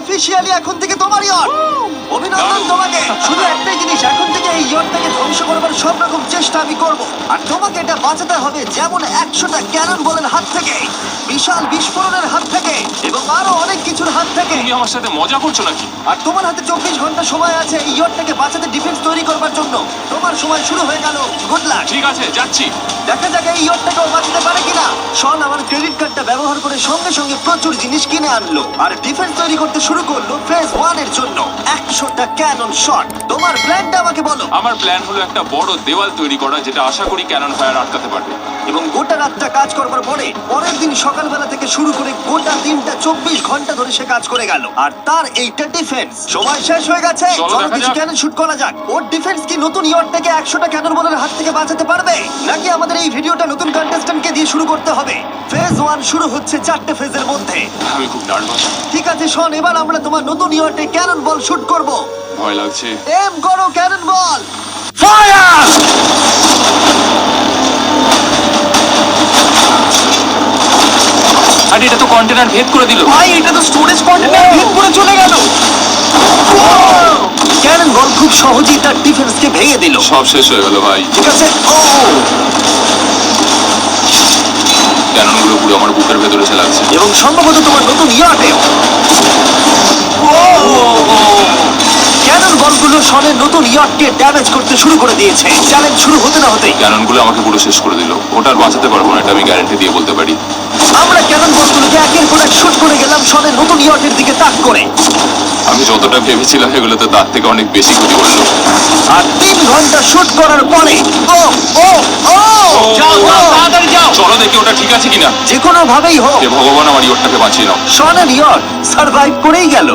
Officially এখন থেকে তোমার ইয়ট অভিনন্দন তোমাকে। শুধু একটাই জিনিস এখন থেকে এই ইয়টটাকে ধ্বংস করবার সব রকম চেষ্টা আমি করব। আর তোমাকে এটা বাঁচাতে হবে যেমন একশোটা ক্যানন বলের হাত থেকে বিশাল বিস্ফোরণের হাত থেকে এবং আরও অনেক কিছুর হাত থেকে। তুমি আমার সাথে মজা করছ নাকি? আর তোমার হাতে চব্বিশ ঘণ্টা সময় আছে এই ইয়টটাকে বাঁচাতে ডিফেন্স তৈরি করবার জন্য। তোমার সময় শুরু হয়ে গেল। গুড লাক ঠিক আছে যাচ্ছি। দেখা যাক এই ইয়টটাকেও বাঁচাতে পারে কিনা। শন আমার ক্রেডিট কার্ডটা ব্যবহার করে সঙ্গে সঙ্গে প্রচুর জিনিস কিনে আনলো। আর ডিফেন্স তৈরি করতে শুরু করল ফেজ ওয়ানের জন্য। একশোটা ক্যানন শট তোমার প্ল্যানটা আমাকে বলো। আমার প্ল্যান হলো একটা বড় দেওয়াল তৈরি করা, যেটা আশা করি ক্যানন ফায়ার আটকাতে পারবে। এবং গোটা রাতটা কাজ করবার পরে পরের দিন সকালবেলা থেকে শুরু করে গোটা দিনটা চব্বিশ ঘণ্টা ধরে সে কাজ করে গেল। আর তার এইটা ডিফেন্স সময় শেষ হয়ে গেছে। চলো দেখা কিছু যাক। ক্যানন শুট করা যাক। ওর ডিফেন্স কি নতুন ইয়র্ডটাকে একশোটা ক্যানন বলের হাত থেকে বাঁচাতে পারবে? নাকি আমাদের এই ভিডিওটা নতুন কন্টেস্ট্যান্টকে দিয়ে শুরু করতে হবে? ফেজ ওয়ান শুরু হচ্ছে চারটে ফেজের মধ্যে। আমি খুব নার্ভাস ঠিক আছে শোন এবার আমরা তোমার নতুন ইয়র্ডে ক্যানন বল শুট করব। ভয় লাগছে। এম করো ক্যানন বল ফায়ার আরে এটা তো কন্টেনার ভেদ করে দিল। ভাই এটা তো স্টোরেজ কন্টেনার ভেদ করে চলে গেল। ক্যানন বল খুব সহজেই তার ডিফেন্সকে ভেঙে দিল। সব শেষ হয়ে গেল ভাই। ঠিক আছে ও ক্যাননগুলো পুরো আমার বুকের ভেতরে লাগছে এবং সম্ভবত তোমার নতুন ইয়ার্ডেও ক্যানন বলগুলো শনের নতুন ইয়ার্ডকে ড্যামেজ করতে শুরু করে দিয়েছে। চ্যালেঞ্জ শুরু হতে না হতেই। ক্যাননগুলো আমাকে পুরো শেষ করে দিল। ওটা আর বাঁচাতে পারব না এটা আমি গ্যারান্টি দিয়ে বলতে পারি। ক্যানন বলগুলোকে একের পর এক শুট করে গেলাম শনের নতুন ইয়ার্ডের দিকে তাক করে। আমি যতটা ভেবেছিলাম এগুলো তো তার থেকে অনেক বেশি ক্ষতি করল আর তিন ঘণ্টা শুট করার পরে ও ও ও যাও যাও তাড়াতাড়ি যাও। চলো দেখি ওটা ঠিক আছে কিনা। যে কোনো ভাবেই হোক। হে ভগবান আমার ইয়রটাকে বাঁচিয়ে নাও। শনের ইয়ার্ড সার্ভাইভ করেই গেল।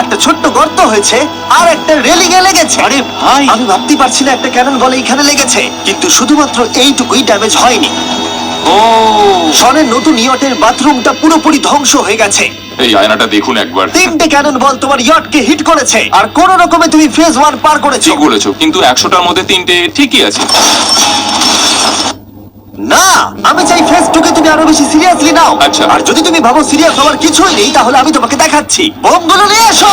একটা ছোট্ট গর্ত হয়েছে আর একটা রেলিং এ লেগেছে। আরে ভাই। আমি ভাবতে পারছি না একটা ক্যানন বলে এখানে লেগেছে কিন্তু শুধুমাত্র এইটুকুই ড্যামেজ হয়নি। ও। শনের নতুন ইয়টের বাথরুমটা পুরোপুরি ধ্বংস হয়ে গেছে। এই আয়নাটা দেখুন একবার। তিনটে ক্যানন বল তোমার ইয়টকে হিট করেছে। আর কোন রকমে তুমি ফেজ ওয়ান পার করেছ। ঠিক বলেছ কিন্তু একশোটার মধ্যে তিনটে ঠিকই আছে। না আমি চাই ফেজ টুকে তুমি আরও বেশি সিরিয়াসলি নাও। আচ্ছা। আর যদি তুমি ভাবো সিরিয়াস হওয়ার কিছুই নেই তাহলে আমি তোমাকে দেখাচ্ছি। বোমগুলো নিয়ে এসো!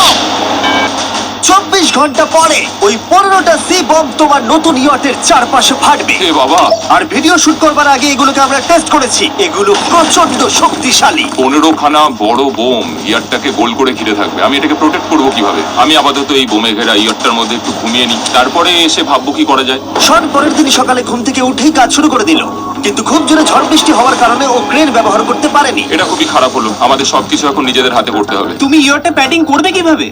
চব্বিশ ঘণ্টা পরে ওই পনেরোটা সি বম তোমার নতুন ইয়টের চারপাশে ফাটবে। হে বাবা। আর ভিডিও শুট করবার আগে এগুলোকে আমরা টেস্ট করেছি। এগুলো প্রচণ্ড শক্তিশালী। পনেরো খানা বড় বোম ইয়ারটাকে গোল করে ঘিরে থাকবে। আমি এটাকে প্রোটেক্ট করব কীভাবে? আমি আপাতত এই বোমে ঘেরা ইয়ারটার মধ্যে একটু ঘুমিয়ে নিই। তারপরে এসে ভাববো কি করা যায়। শন পরের দিন সকালে ঘুম থেকে উঠেই কাজ শুরু করে দিল। কিন্তু খুব জোরে ঝড় বৃষ্টি হওয়ার কারণে ও ক্রেন ব্যবহার করতে পারেনি। এটা খুবই খারাপ হলো। আমাদের সবকিছু এখন নিজেদের হাতে করতে হবে। তুমি ইয়রটা প্যাডিং করবে কীভাবে?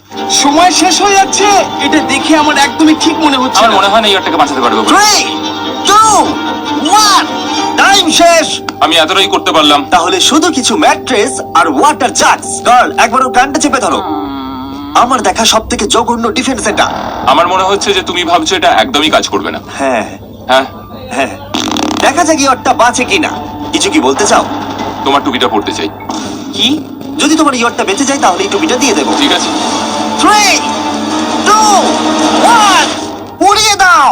সময় শেষ হয়ে যাচ্ছে। এটা দেখে আমার একদমই ঠিক মনে হচ্ছে আমার না। মনে হয় না ইয়ারটাকে বাঁচাতে পারবে বলে। শেষ। আমি এতটাই করতে পারলাম। তাহলে শুধু কিছু ম্যাট্রেস আর ওয়াটার জাগস গার্ল একবার ওর কানটা চেপে ধরো। আমার দেখা সব থেকে জঘন্য ডিফেন্স এটা। আমার মনে হচ্ছে যে তুমি ভাবছ এটা একদমই কাজ করবে না। হ্যাঁ। হ্যাঁ। হ্যাঁ। দেখা যাক ইয়রটা বাঁচে কিনা। কিছু কি বলতে চাও? তোমার টুপিটা পড়তে চাই। কি? যদি তোমার ইয়রটা বেঁচে যায় তাহলে এই টুপিটা দিয়ে দেবো। ঠিক আছে। থ্রি টু ওয়ান উড়িয়ে দাও।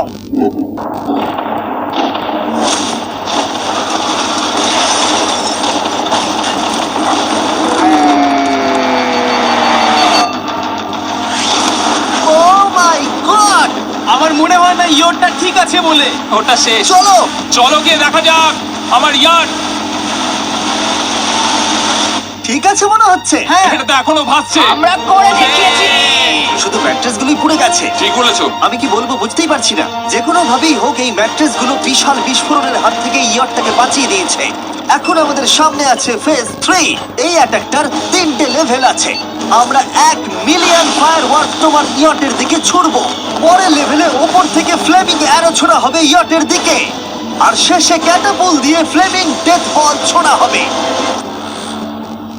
গড আমার মনে হয় না ইয়রটা ঠিক আছে বলে। ওটা শেষ। চলো। চলো গিয়ে দেখা যাক। আমার ইয়ার ঠিক আছে মনে হচ্ছে। হ্যাঁ। এটা তো এখনও ভাসছে। আমরা করে দেখিয়েছি। শুধু ম্যাট্রেস গুলোই পুড়ে গেছে। ঠিক বলেছ আমি কি বলব বুঝতেই পারছি না। যে কোনো ভাবেই হোক এই ম্যাট্রেসগুলো বিশাল বিস্ফোরণের হাত থেকে ইয়ারটাকে বাঁচিয়ে দিয়েছে। এখন আমাদের সামনে আছে ফেজ থ্রি এই অ্যাটাকটার তিনটে লেভেল আছে। আমরা এক মিলিয়ন ফায়ার ওয়ার্ক তোমার ইয়টের দিকে ছুড়বো। পরে লেভেলে ওপর থেকে ফ্লেমিং অ্যারো ছোড়া হবে ইয়টের দিকে। আর শেষে ক্যাটাপুল দিয়ে ফ্লেমিং ডেথ বল ছোড়া হবে।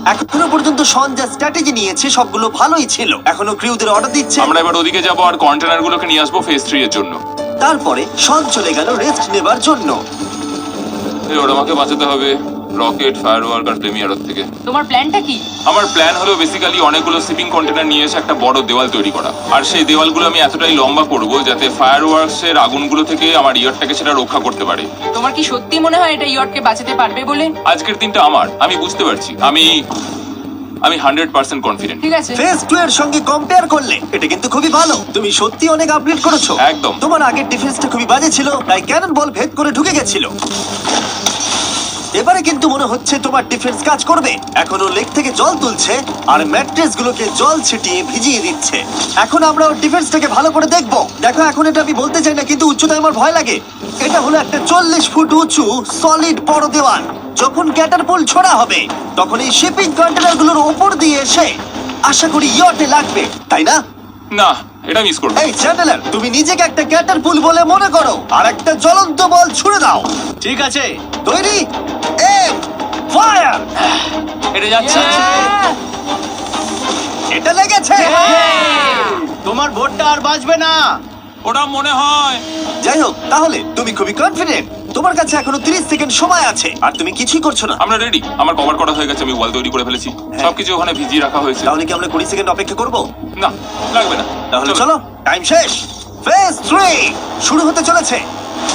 এখনও পর্যন্ত শন যা স্ট্র্যাটেজি নিয়েছে সবগুলো ভালোই ছিল। এখনও ক্রিউদের অর্ডার দিচ্ছে। আমরা এবার ওদিকে যাব আর কন্টেনার গুলোকে নিয়ে আসব ফেজ থ্রি এর জন্য। তারপরে শন চলে গেল রেস্ট নেবার জন্য। ওরা আমাকে বাঁচাতে হবে। রকেট ফায়ার ওয়ার্ক আর প্লেমিয়ার থেকে। তোমার প্ল্যানটা কি? আমার প্ল্যান হলো বেসিক্যালি অনেকগুলো শিপিং কন্টেনার নিয়ে এসে একটা বড় দেওয়াল তৈরি করা। আর সেই দেওয়ালগুলো আমি এতটাই লম্বা করব যাতে ফায়ার ওয়ার্কসের আগুনগুলো থেকে আমার ইয়ারটাকে সেটা রক্ষা করতে পারে। তোমার কি সত্যি মনে হয় এটা ইয়র্ককে বাঁচাতে পারবে বলে? আজকের দিনটা আমার আমি বুঝতে পারছি। আমি আমি হান্ড্রেড পার্সেন্ট কনফিডেন্ট ঠিক আছে। ফেজ টু এর সঙ্গে কম্পেয়ার করলে এটা কিন্তু খুবই ভালো। তুমি সত্যি অনেক আপগ্রেড করেছ। একদম। তোমার আগের ডিফেন্সটা খুবই বাজে ছিল তাই ক্যানন বল ভেদ করে ঢুকে গেছিল। এবারে কিন্তু মনে হচ্ছে তোমার ডিফেন্স কাজ করবে। এখনও লেক থেকে জল তুলছে আর ম্যাট্রেস গুলোকে জল ছিটিয়ে ভিজিয়ে দিচ্ছে। এখন আমরা ওর ডিফেন্সটাকে ভালো করে দেখব। দেখো, এখন এটা আমি বলতে চাই না, কিন্তু উচ্চতায় আমার ভয় লাগে। এটা হলো একটা চল্লিশ ফুট উঁচু সলিড বড় দেওয়াল। যখন ক্যাটারপুল ছোড়া হবে, তখন এই শিপিং কন্টেনারগুলোর ওপর দিয়ে এসে আশা করি ইয়টে লাগবে। তাই না? না। এটা মিস করব। এই চ্যান্ডেলার তুমি নিজেকে একটা ক্যাটারপুল বলে মনে করো আর একটা জ্বলন্ত বল ছুড়ে দাও। ঠিক আছে। তৈরি? এম ফায়ার এটা যাচ্ছে! এটা লেগেছে। তোমার ভোটটা আর বাঁচবে না। ওটা মনে হয়। যাই হোক তাহলে তুমি খুবই কনফিডেন্ট তোমার কাছে এখনও 30 সেকেন্ড সময় আছে আর তুমি কিছুই করছ না। আমরা রেডি আমার কভার করা হয়ে গেছে আমি ওয়াল তৈরি করে ফেলেছি। সবকিছু ওখানে ভিজিয়ে রাখা হয়েছে। তাহলে কি আমরা 20 সেকেন্ড অপেক্ষা করব? না লাগবে না। তাহলে চলো। টাইম শেষ। ফেজ 3 শুরু হতে চলেছে।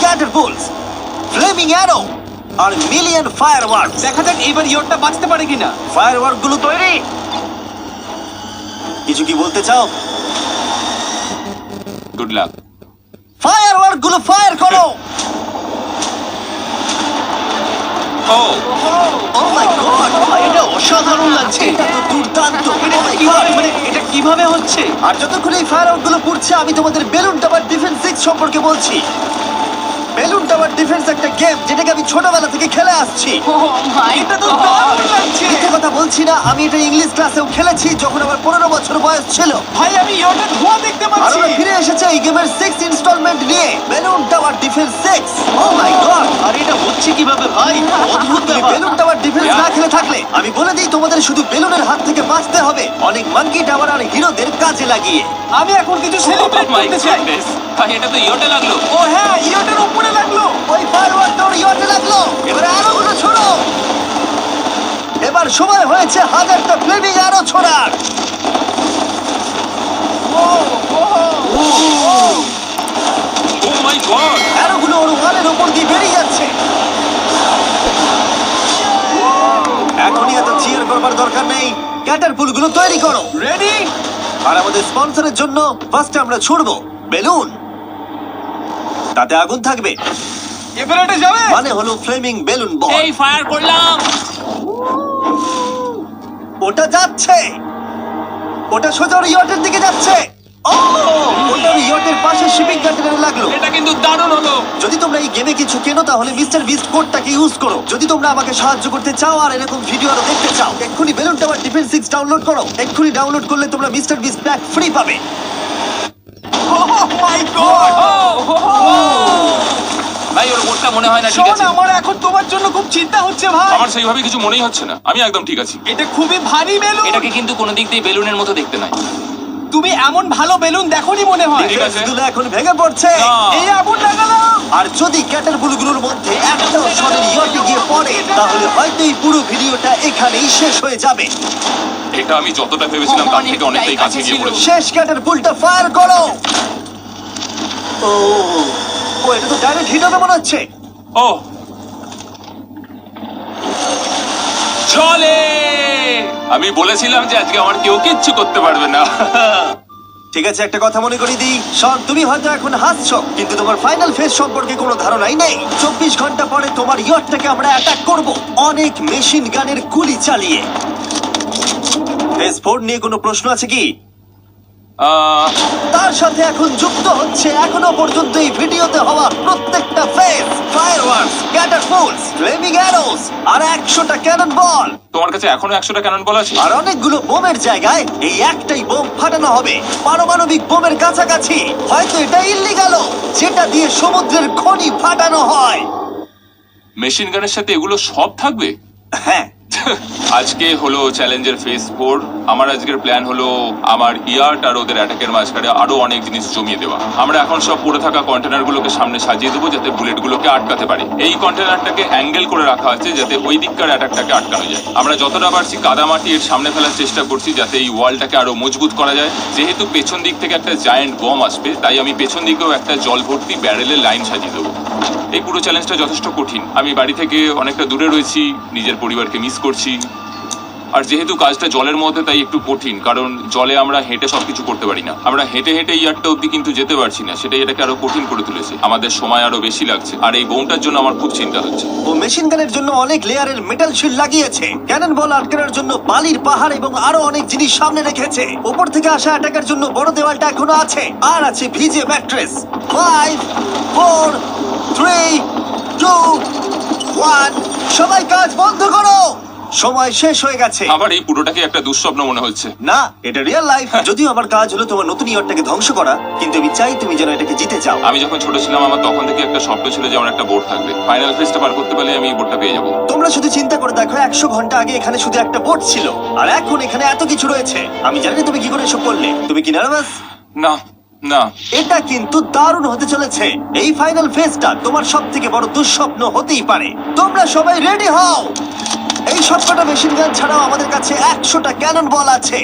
ক্যাটারপুলস ফ্লেমিং অ্যারো আর মিলিয়ন ফায়ারওয়ার্কস দেখা যাক এইবার ইয়রটা বাঁচতে পারে কিনা। ফায়ারওয়ার্কগুলো তৈরি। কিছু কি বলতে চাও? গুড লাক ফায়ারওয়ার্কগুলো ফায়ার করো। ও ও মাই গড এটা অসাধারণ লাগছে। এটা তো দুর্দান্ত Oh কীভাবে মানে এটা কীভাবে হচ্ছে? আর যতক্ষণ এই ফায়ারগুলো পুড়ছে আমি তোমাদের বেলুন টাবার ডিফেন্স সিক্স সম্পর্কে বলছি। বেলুন টাওয়ার ডিফেন্স একটা গেম যেটাকে আমি ছোটবেলা থেকে খেলে আসছি। Oh এটা তো দারুণ লাগছে। মিথ্যে কথা বলছি না আমি এটা ইংলিশ ক্লাসেও খেলেছি যখন আমার পনেরো বছর বয়স ছিল। ভাই আমি ধোঁয়া দেখতে আর পাচ্ছি ফিরে এসেছে এই গেমের সিক্স ইনস্টলমেন্ট নিয়ে balloon tower defence six oh my god আর এটা হচ্ছে কীভাবে ভাই? অদ্ভুত ব্যাপার। বেলুন টাওয়ার ডিফেন্স না খেলে থাকলে আমি বলে দিই তোমাদের শুধু বেলুনের হাত থেকে বাঁচতে হবে। অনেক মাঙ্কি টাওয়ার আর হিরোদের কাজে লাগিয়ে। আমি এখন কিছু সেলিব্রেট করতে চাই। এটা তো ইয়োটা লাগল। ও হ্যাঁ ইয়রটার উপরে লাগল ওই ফায়ারওয়ার্ক তোর ইয়টে লাগল। এবারে আরও গুলো ছোড়ো। এবার সময় হয়েছে হাজারটা ফ্লেমিং আরও ছোড়ার। ও মাই গড অ্যারোগুলো ওর ওয়ালের উপর দিয়ে বেরিয়ে যাচ্ছে। এখনই এত চিয়ার করবার দরকার নেই। ক্যাটারপুলগুলো তৈরি করো। রেডি আর আমাদের স্পন্সরের জন্য ফার্স্টে আমরা ছুড়বো। বেলুন। তাতে আগুন থাকবে। এবার এটা যাবে? মানে হলো ফ্লেমিং বেলুন বল এই ফায়ার করলাম। ওটা যাচ্ছে। ওটা সোজা ওর ইয়টের দিকে যাচ্ছে। ও ওটা ওর ইয়টের পাশে শিপিং কন্টেনারে লাগল। এটা কিন্তু দারুণ হলো। যদি তোমরা এই গেমে কিছু কেনো তাহলে মিস্টার বিস্ট কোডটাকে ইউজ করো। যদি তোমরা আমাকে সাহায্য করতে চাও আর এরকম ভিডিও আরও দেখতে চাও এক্ষুনি balloon tower defence six download করো। এক্ষুনি ডাউনলোড করলে তোমরা মিস্টার বিস্ট প্যাক ফ্রি পাবে। মাই গড ভাই ওর বোর্ডটা মনে হয় না ঠিক শোন আছে। আমার এখন তোমার জন্য খুব চিন্তা হচ্ছে ভাই। আমার সেইভাবে কিছু মনেই হচ্ছে না। আমি একদম ঠিক আছি। এটা খুবই ভারী বেলুন। এটাকে কিন্তু কোনো দিক দিয়ে বেলুনের মতো দেখতে নয় তুমি এমন ভালো বেলুন দেখোনি মনে হয়? ঠিক আছে। গুলো এখন ভেঙে পড়ছে। না। এই আগুন লাগালাম। আর যদি ক্যাটারপুলগুলোর মধ্যে একটাও পড়ে তাহলে হয়তো এই পুরো ভিডিওটা এখানেই শেষ হয়ে যাবে। এটা আমি যতটা ভেবেছিলাম তার থেকে অনেকটাই কাছে গিয়ে পড়েছে শেষ ক্যাটারপুলটা ফায়ার করো। ও ও এটা তো ডাইরেক্ট হিট হবে মনে হচ্ছে। ও। চলে! আমি বলেছিলাম যে আজকে আমার কেউ কিচ্ছু করতে পারবে না। ঠিক আছে, একটা কথা মনে করি দিই। শন, তুমি হয়তো এখন হাসছো, কিন্তু তোমার ফাইনাল ফেজ সম্পর্কে কোনো ধারণাই নেই। চব্বিশ ঘণ্টা পরে তোমার ইয়টটাকে আমরা অ্যাটাক করব, অনেক মেশিন গানের গুলি চালিয়ে। ফেজ ফোর নিয়ে কোনো প্রশ্ন আছে কি? আহ, তার সাথে এখন যুক্ত হচ্ছে এখনও পর্যন্ত এই ভিডিওতে হওয়া প্রত্যেকটা face fireworks catapults flaming arrows আর একশোটা ক্যানন বল তোমার কাছে এখনও একশোটা ক্যানন বল আছে? আর অনেকগুলো বোমের জায়গায় এই একটাই বোম ফাটানো হবে। পারমাণবিক বোমের কাছাকাছি। হয়তো এটা ইল্লিগাল যেটা দিয়ে সমুদ্রের খনি ফাটানো হয়। মেশিন গানের সাথে এগুলো সব থাকবে? হ্যাঁ আজকে হলো চ্যালেঞ্জের ফেজ ফোর আমার আজকের প্ল্যান হলো আমার ইয়ার্ট আর ওদের অ্যাটাকের মাঝখানে আরও অনেক জিনিস জমিয়ে দেওয়া। আমরা এখন সব পড়ে থাকা কন্টেনারগুলোকে সামনে সাজিয়ে দেবো যাতে বুলেটগুলোকে আটকাতে পারে। এই কন্টেনারটাকে অ্যাঙ্গেল করে রাখা আছে যাতে ওই দিককার অ্যাটাকটাকে আটকানো যায়। আমরা যতটা পারছি কাদামাটি এর সামনে ফেলার চেষ্টা করছি যাতে এই ওয়ালটাকে আরও মজবুত করা যায়। যেহেতু পেছন দিক থেকে একটা জায়েন্ট বম আসবে, তাই আমি পেছন দিকেও একটা জল ভর্তি ব্যারেলের লাইন সাজিয়ে দেবো। এই পুরো চ্যালেঞ্জটা যথেষ্ট কঠিন। আমি বাড়ি থেকে অনেকটা দূরে রয়েছি, নিজের পরিবারকে মিস করছি। আর যেহেতু কাজটা জলের মধ্যে, তাই একটু কঠিন, কারণ জলে আমরা হেঁটে সবকিছু করতে পারি না। আমরা হেঁটে হেঁটে ইয়ারটা অব্দি কিন্তু যেতে পারছি না, সেটাই এটাকে আরও কঠিন করে তুলেছে। আমাদের সময় আরও বেশি লাগছে, আর এই বোনটার জন্য আমার খুব চিন্তা হচ্ছে। ও মেশিন গানের জন্য অনেক লেয়ারের মেটাল শিল্ড লাগিয়েছে। ক্যানন বল আটকানোর জন্য বালির পাহাড় এবং আরও অনেক জিনিস সামনে রেখেছে। উপর থেকে আসা অ্যাটাকের জন্য বড় দেওয়ালটা এখনও আছে। আর আছে ভিজে mattress five four three two one সবাই কাজ বন্ধ করো! সময় শেষ হয়ে গেছে। আবার এই পুরোটাকে একটা দুঃস্বপ্ন মনে হচ্ছে। না এটা রিয়েল লাইফ যদিও আমার কাজ হলো তোমার নতুন ইয়ারটাকে ধ্বংস করা কিন্তু আমি চাই তুমি যেন এটাকে জিতে চাও আমি যখন ছোট ছিলাম আমার তখন থেকে একটা স্বপ্ন ছিল যে আমার একটা বোর্ড থাকবে। ফাইনাল ফেজটা পার করতে পারলে আমি এই বোর্ডটা পেয়ে যাব। তোমরা শুধু চিন্তা করে দেখো একশো ঘণ্টা আগে এখানে শুধু একটা বোট ছিল আর এখন এখানে এত কিছু রয়েছে। আমি জানি না তুমি কি করে এসব করলে। তুমি কি নার্ভাস না না। এটা কিন্তু দারুণ হতে চলেছে। এই ফাইনাল ফেজটা তোমার সব থেকে বড় দুঃস্বপ্ন হতেই পারে। তোমরা সবাই রেডি হও! এই সবকটা মেশিন গান ছাড়াও আমাদের কাছে একশোটা ক্যানন বল আছে।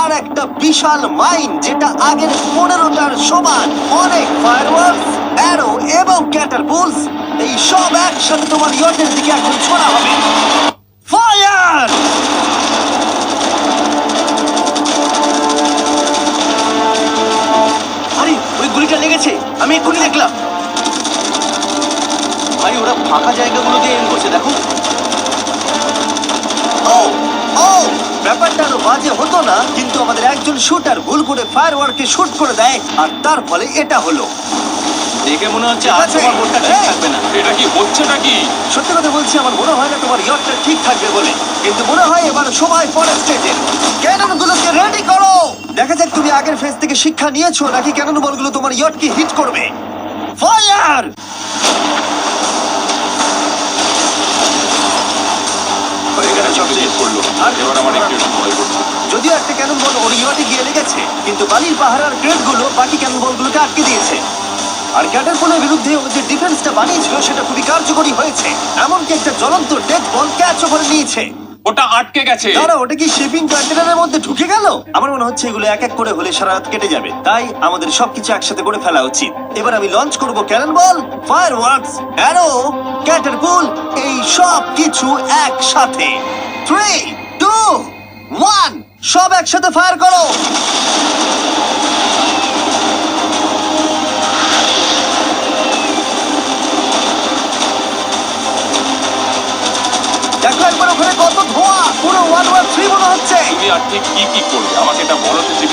আর একটা বিশাল মাইন যেটা আগের পনেরোটার সমান অনেক ফায়ারওয়ার্কস অ্যারো এবং ক্যাটারপুলস এই সব একসাথে তোমার ইয়টের দিকে এখন ছোড়া হবে। ফায়ার ফায়ারওয়ার্ককে শুট করে দেয় আর তার ফলে এটা হলো। দেখে মনে হচ্ছে আর তোমার বোর্ডটা ঠিক থাকবে না। এটা কি হচ্ছে নাকি? সত্যি কথা বলছি আমার মনে হয় না তোমার ইয়টটা ঠিক থাকবে বলে। কিন্তু মনে হয় এবার সময় পরে স্টেজে। ক্যানন গুলোকে রেডি করো! দেখা যাক তুমি আগের ফেজ থেকে শিক্ষা নিয়েছো নাকি ক্যানন বলগুলো তোমার ইয়টকে হিট করবে। ফায়ার হয়ে এখানে সবচেয়ে পড়ল আর এবার আমার একটু একটু যদিও একটা ক্যানন বল ওর ইয়টে গিয়ে লেগেছে, কিন্তু বালির পাহাড়ার গ্রেডগুলো বাকি ক্যানন বলগুলোকে আটকে দিয়েছে। আর ক্যাটারপোলের বিরুদ্ধে ও যে ডিফেন্সটা বানিয়েছিল, সেটা খুবই কার্যকরী হয়েছে। এমনকি একটা জ্বলন্ত ডেথ বল ক্যাচ করে নিয়েছে। ওটা আটকে গেছে। দাঁড়া ওটা কি শিপিং কন্টেনারের মধ্যে ঢুকে গেল? আমার মনে হচ্ছে এগুলো এক এক করে হলে সারা রাত কেটে যাবে। তাই আমাদের সবকিছু একসাথে করে ফেলা উচিত। এবার আমি লঞ্চ করব cannon ball fireworks arrow catapult এই সব কিছু একসাথে। থ্রি টু ওয়ান সব একসাথে ফায়ার করো। হচ্ছে তুমি আর ঠিক কি কি করবে আমাকে এটা বলো তো ঠিক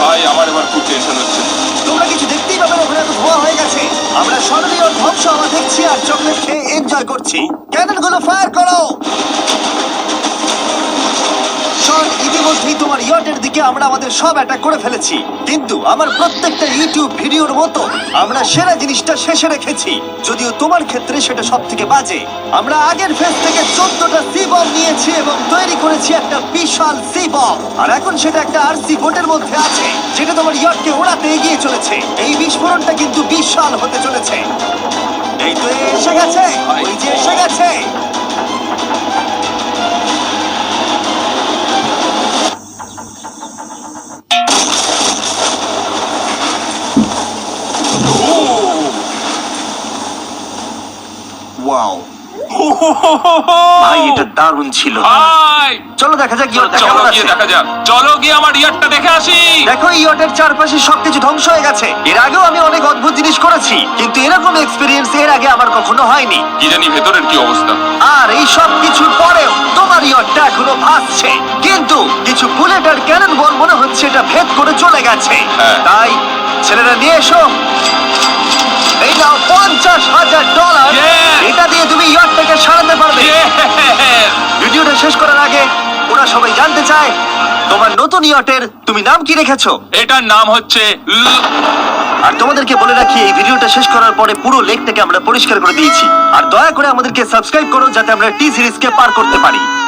ভাই আমার এবার খুব টেনশন হচ্ছে। তোমরা কিছু দেখতেই পাবে না, ওখানে এত ধোঁয়া হয়ে গেছে। আমরা স্মরণীয় ধ্বংস আমরা দেখছি আর চকলেট খেয়ে এনজয় করছি। ক্যাননগুলো ফায়ার করো! শন, ইতিমধ্যেই তোমার ইয়টের দিকে আমরা আমাদের সব অ্যাটাক করে ফেলেছি। কিন্তু আমার প্রত্যেকটা ইউটিউব ভিডিওর মতো আমরা সেরা জিনিসটা শেষে রেখেছি। যদিও তোমার ক্ষেত্রে সেটা সব থেকে বাজে। আমরা আগের ফেজ থেকে চোদ্দটা সি বম নিয়েছি এবং তৈরি করেছি একটা বিশাল সি বম আর এখন সেটা একটা আরসি বোটের মধ্যে আছে যেটা তোমার ইয়টকে ওড়াতে এগিয়ে চলেছে। এই বিস্ফোরণটা কিন্তু বিশাল হতে চলেছে। এই তো এসে গেছে ওই যে এসে গেছে। ভাই এটা দারুণ ছিল ভাই! চলো দেখা যাক ইয়টটা চলো কেমন গিয়ে আছে। দেখা যাক। চলো গিয়ে আমার ইয়ারটা দেখে আসি। দেখো ইয়টের চারপাশে সবকিছু ধ্বংস হয়ে গেছে। এর আগেও আমি অনেক অদ্ভুত জিনিস করেছি কিন্তু এরকম এক্সপিরিয়েন্স এর আগে আমার কখনো হয়নি। কি জানি ভেতরের কি অবস্থা। আর এই সব কিছুর পরেও তোমার ইয়টটা এখনও ভাসছে। কিন্তু কিছু বুলেট আর ক্যানন বল মনে হচ্ছে এটা ভেদ করে চলে গেছে। হ্যাঁ। তাই ছেলেরা নিয়ে এসো। এই নাও পঞ্চাশ হাজার ডলার! এটা দিয়ে তুমি ইয়টটাকে সারাতে পারবে। ভিডিওটা শেষ করার আগে ওরা সবাই জানতে চায় তোমার নতুন ইয়টের তুমি নাম কি রেখেছো? এটার নাম হচ্ছে ল- আর তোমাদেরকে বলে রাখি এই ভিডিওটা শেষ করার পরে পুরো লেকটাকে আমরা পরিষ্কার করে দিয়েছি। আর দয়া করে আমাদেরকে সাবস্ক্রাইব করো যাতে আমরা টি সিরিজকে পার করতে পারি।